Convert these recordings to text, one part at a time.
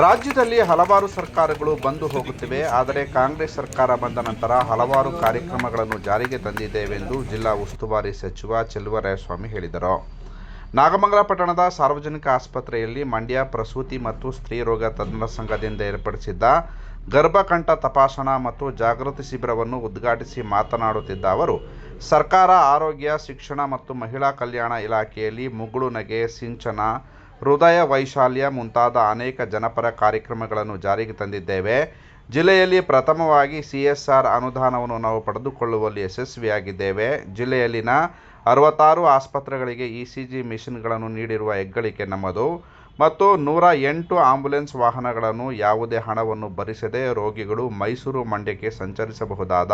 ರಾಜ್ಯದಲ್ಲಿ ಹಲವಾರು ಸರ್ಕಾರಗಳು ಬಂದು ಹೋಗುತ್ತಿವೆ, ಆದರೆ ಕಾಂಗ್ರೆಸ್ ಸರ್ಕಾರ ಬಂದ ನಂತರ ಹಲವಾರು ಕಾರ್ಯಕ್ರಮಗಳನ್ನು ಜಾರಿಗೆ ತಂದಿದ್ದೇವೆಂದು ಜಿಲ್ಲಾ ಉಸ್ತುವಾರಿ ಸಚಿವ ಚೆಲುವರಾಯಸ್ವಾಮಿ ಹೇಳಿದರು. ನಾಗಮಂಗಲ ಪಟ್ಟಣದ ಸಾರ್ವಜನಿಕ ಆಸ್ಪತ್ರೆಯಲ್ಲಿ ಮಂಡ್ಯ ಪ್ರಸೂತಿ ಮತ್ತು ಸ್ತ್ರೀರೋಗ ತಜ್ಞರ ಸಂಘದಿಂದ ಏರ್ಪಡಿಸಿದ್ದ ಗರ್ಭಕಂಠ ತಪಾಸಣಾ ಮತ್ತು ಜಾಗೃತಿ ಶಿಬಿರವನ್ನು ಉದ್ಘಾಟಿಸಿ ಮಾತನಾಡುತ್ತಿದ್ದ ಅವರು, ಸರ್ಕಾರ ಆರೋಗ್ಯ, ಶಿಕ್ಷಣ ಮತ್ತು ಮಹಿಳಾ ಕಲ್ಯಾಣ ಇಲಾಖೆಯಲ್ಲಿ ಮುಗುಳು ನಗೆ ಸಿಂಚನ ಹೃದಯ ವೈಶಾಲ್ಯ ಮುಂತಾದ ಅನೇಕ ಜನಪರ ಕಾರ್ಯಕ್ರಮಗಳನ್ನು ಜಾರಿಗೆ ತಂದಿದ್ದೇವೆ. ಜಿಲ್ಲೆಯಲ್ಲಿ ಪ್ರಥಮವಾಗಿ ಸಿಎಸ್ಆರ್ ಅನುದಾನವನ್ನು ನಾವು ಪಡೆದುಕೊಳ್ಳುವಲ್ಲಿ ಯಶಸ್ವಿಯಾಗಿದ್ದೇವೆ. ಜಿಲ್ಲೆಯಲ್ಲಿನ ಅರವತ್ತಾರು ಆಸ್ಪತ್ರೆಗಳಿಗೆ ಇ ಸಿ ಜಿ ಮಿಷಿನ್ಗಳನ್ನು ನೀಡಿರುವ ಹೆಗ್ಗಳಿಕೆ ನಮ್ಮದು. ಮತ್ತು ನೂರ ಎಂಟು ಆಂಬ್ಯುಲೆನ್ಸ್ ವಾಹನಗಳನ್ನು ಯಾವುದೇ ಹಣವನ್ನು ಭರಿಸದೆ ರೋಗಿಗಳು ಮೈಸೂರು ಮಂಡ್ಯಕ್ಕೆ ಸಂಚರಿಸಬಹುದಾದ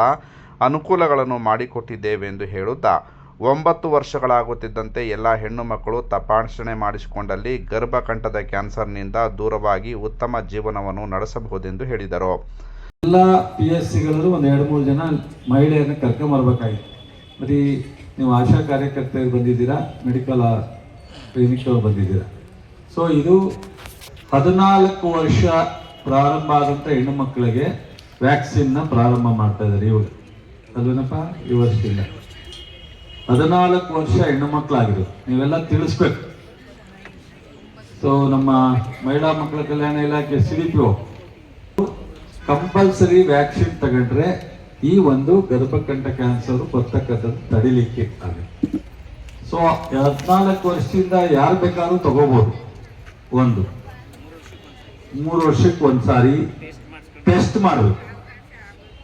ಅನುಕೂಲಗಳನ್ನು ಮಾಡಿಕೊಟ್ಟಿದ್ದೇವೆ ಎಂದು ಹೇಳುತ್ತಾ ಒಂಬತ್ತು ವರ್ಷಗಳಾಗುತ್ತಿದ್ದಂತೆ ಎಲ್ಲ ಹೆಣ್ಣು ಮಕ್ಕಳು ತಪಾಸಣೆ ಮಾಡಿಸಿಕೊಂಡಲ್ಲಿ ಗರ್ಭಕಂಠದ ಕ್ಯಾನ್ಸರ್ನಿಂದ ದೂರವಾಗಿ ಉತ್ತಮ ಜೀವನವನ್ನು ನಡೆಸಬಹುದೆಂದು ಹೇಳಿದರು. ಎಲ್ಲ ಪಿ ಎಸ್ ಸಿಗಳಲ್ಲೂ ಒಂದು ಎರಡು ಮೂರು ಜನ ಮಹಿಳೆಯರನ್ನ ಕರ್ಕೊಂಬರ್ಬೇಕಾಗಿತ್ತು ಬರೀ ನೀವು ಆಶಾ ಕಾರ್ಯಕರ್ತೆಯರು ಬಂದಿದ್ದೀರಾ, ಮೆಡಿಕಲ್ ಕ್ಲಿನಿಕ್ ಬಂದಿದ್ದೀರಾ? ಸೊ ಇದು ಹದಿನಾಲ್ಕು ವರ್ಷ ಪ್ರಾರಂಭ ಆದಂಥ ಹೆಣ್ಣು ಮಕ್ಕಳಿಗೆ ವ್ಯಾಕ್ಸಿನ್ನ ಪ್ರಾರಂಭ ಮಾಡ್ತಾ ಇದ್ದಾರೆ ಇವಾಗ ಅಲ್ವೇನಪ್ಪ? ಈ ವರ್ಷದಿಂದ ಹದಿನಾಲ್ಕು ವರ್ಷ ಹೆಣ್ಣು ಮಕ್ಕಳಾಗಿದೆ ನೀವೆಲ್ಲ ತಿಳಿಸ್ಬೇಕು. ಸೊ ನಮ್ಮ ಮಹಿಳಾ ಮಕ್ಕಳ ಕಲ್ಯಾಣ ಇಲಾಖೆ ಸಿ ಡಿ ಕಂಪಲ್ಸರಿ ವ್ಯಾಕ್ಸಿನ್ ತಗೊಂಡ್ರೆ ಈ ಒಂದು ಗರ್ಭಕಂಠ ಕ್ಯಾನ್ಸರ್ ಬರ್ತಕ್ಕಂಥದ್ದು ತಡಿಲಿಕ್ಕೆ ಆಗುತ್ತೆ. ಸೊ ಹದಿನಾಲ್ಕು ವರ್ಷದಿಂದ ಯಾರು ಬೇಕಾದ್ರೂ ತಗೋಬಹುದು ಒಂದು. ಮೂರು ವರ್ಷಕ್ಕೆ ಒಂದ್ಸಾರಿ ಟೆಸ್ಟ್ ಮಾಡಬೇಕು.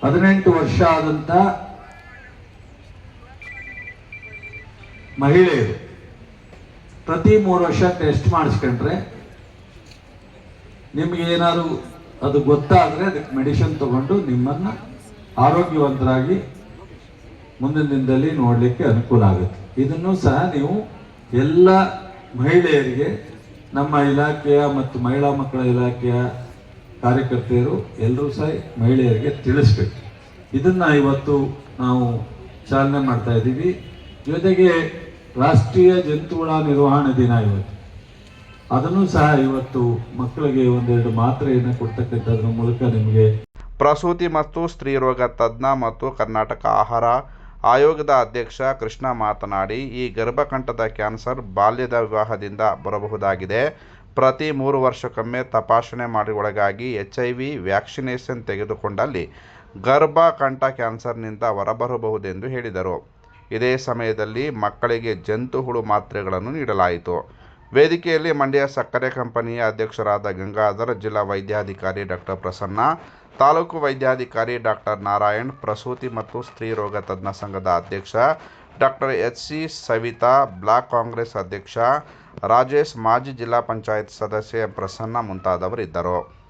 ಹದಿನೆಂಟು ವರ್ಷ ಆದಂತ ಮಹಿಳೆಯರು. ಪ್ರತಿ ಮೂರು ವರ್ಷ ಟೆಸ್ಟ್ ಮಾಡಿಸ್ಕೊಂಡ್ರೆ ನಿಮ್ಗೆ ಏನಾದರೂ ಅದು ಗೊತ್ತಾದರೆ ಅದಕ್ಕೆ ಮೆಡಿಸಿನ್ ತಗೊಂಡು ನಿಮ್ಮನ್ನ ಆರೋಗ್ಯವಂತರಾಗಿ ಮುಂದಿನ ದಿನದಲ್ಲಿ ನೋಡಲಿಕ್ಕೆ ಅನುಕೂಲ ಆಗುತ್ತೆ. ಇದನ್ನು ಸಹ ನೀವು ಎಲ್ಲ ಮಹಿಳೆಯರಿಗೆ, ನಮ್ಮ ಇಲಾಖೆಯ ಮತ್ತು ಮಹಿಳಾ ಮಕ್ಕಳ ಇಲಾಖೆಯ ಕಾರ್ಯಕರ್ತೆಯರು ಎಲ್ಲರೂ ಸಹ ಮಹಿಳೆಯರಿಗೆ ತಿಳಿಸ್ಬೇಕು. ಇದನ್ನ ಇವತ್ತು ನಾವು ಚಾಲನೆ ಮಾಡ್ತಾ ಇದ್ದೀವಿ. ಜೊತೆಗೆ ರಾಷ್ಟ್ರೀಯ ಜಂತುಹುಳ ನಿರ್ವಹಣೆ ದಿನ ಇವತ್ತು. ಅದನ್ನು ಸಹ ಇವತ್ತು ಮಕ್ಕಳಿಗೆ ಒಂದೆರಡು ಮಾತ್ರೆಯನ್ನು ಕೊಡ್ತಕ್ಕಂಥದ್ರ ಮೂಲಕ ನಿಮಗೆ ಪ್ರಸೂತಿ ಮತ್ತು ಸ್ತ್ರೀರೋಗ ತಜ್ಞ ಮತ್ತು ಕರ್ನಾಟಕ ಆಹಾರ ಆಯೋಗದ ಅಧ್ಯಕ್ಷ ಕೃಷ್ಣ ಮಾತನಾಡಿ, ಈ ಗರ್ಭಕಂಠದ ಕ್ಯಾನ್ಸರ್ ಬಾಲ್ಯದ ವಿವಾಹದಿಂದ ಬರಬಹುದಾಗಿದೆ. ಪ್ರತಿ ಮೂರು ವರ್ಷಕ್ಕೊಮ್ಮೆ ತಪಾಸಣೆ ಮಾಡಿ ಒಳಗಾಗಿ ಎಚ್ ಐ ವಿ ವ್ಯಾಕ್ಸಿನೇಷನ್ ತೆಗೆದುಕೊಂಡಲ್ಲಿ ಗರ್ಭಕಂಠ ಕ್ಯಾನ್ಸರ್ನಿಂದ ಹೊರಬರಬಹುದೆಂದು ಹೇಳಿದರು. ಇದೇ ಸಮಯದಲ್ಲಿ ಮಕ್ಕಳಿಗೆ ಜಂತುಹುಳು ಮಾತ್ರೆಗಳನ್ನು ನೀಡಲಾಯಿತು. ವೇದಿಕೆಯಲ್ಲಿ ಮಂಡ್ಯ ಸಕ್ಕರೆ ಕಂಪನಿಯ ಅಧ್ಯಕ್ಷರಾದ ಗಂಗಾಧರ್, ಜಿಲ್ಲಾ ವೈದ್ಯಾಧಿಕಾರಿ ಡಾಕ್ಟರ್ ಪ್ರಸನ್ನ, ತಾಲೂಕು ವೈದ್ಯಾಧಿಕಾರಿ ಡಾಕ್ಟರ್ ನಾರಾಯಣ್, ಪ್ರಸೂತಿ ಮತ್ತು ಸ್ತ್ರೀರೋಗ ತಜ್ಞ ಸಂಘದ ಅಧ್ಯಕ್ಷ doctor H C Savita, block Congress ಅಧ್ಯಕ್ಷ ರಾಜೇಶ್, ಮಾಜಿ ಜಿಲ್ಲಾ ಪಂಚಾಯತ್ ಸದಸ್ಯೆ ಪ್ರಸನ್ನ ಮುಂತಾದವರಿದ್ದರು.